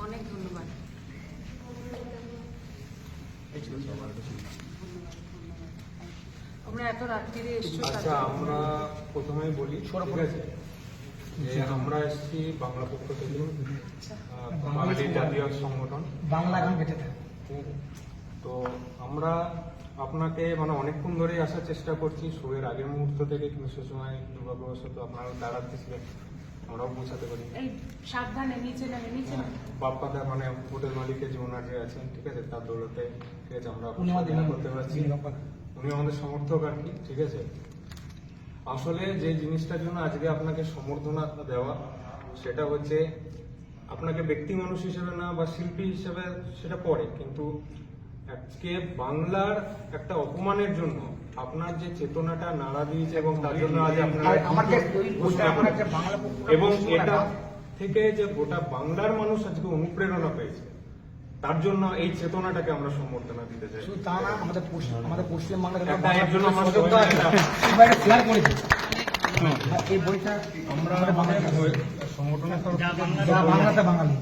অনেক ধন্যবাদ। তোমরা এত রাত্রিরে এসছো আচ্ছা আমরা প্রথমেই বলি ঠিক আছে? যে আমরা এসেছি বাংলা পক্ষ থেকে আচ্ছা। বাঙালি জাতীয় সংগঠন। বাংলা গান বেঁচে? তো আমরা আপনাকে মানে অনেকক্ষণ ধরেই আসার চেষ্টা করছি শোয়ের আগের মুহূর্ত থেকে কিন্তু সে সময় দুর্ভাগ্যবশত আপনারা দাঁড়াতে ছিলেন। আমরাও পৌঁছাতে পারি। এই সাবধানে নিচে নেমে নিচে হ্যাঁ, বাপ্পাদা মানে হোটেল মালিকের যে ওনার যে আছেন ঠিক আছে তার দৌলতে ঠিক আছে আমরা উনি আমাদের দেখা করতে পারছি। উনি আমাদের সমর্থক আর কি ঠিক আছে? আসলে যে জিনিসটার জন্য আজকে আপনাকে সম্বর্ধনা দেওয়া সেটা হচ্ছে আপনাকে ব্যক্তি মানুষ হিসেবে না বা শিল্পী হিসেবে সেটা পড়ে কিন্তু আজকে বাংলার একটা অপমানের জন্য আপনার যে চেতনাটা নাড়া দিয়েছে এবং তার জন্য আজ আপনারা এবং এটা থেকে যে গোটা বাংলার মানুষ আজকে অনুপ্রেরণা পেয়েছে তার জন্য এই চেতনাটাকে আমরা সম্বর্ধনা দিতে চাই। শুধু তা না আমাদের পশ্চিম আমাদের পশ্চিমবাংলার এই বইটা আমরা সংগঠনের বাংলাতে বাঙালি।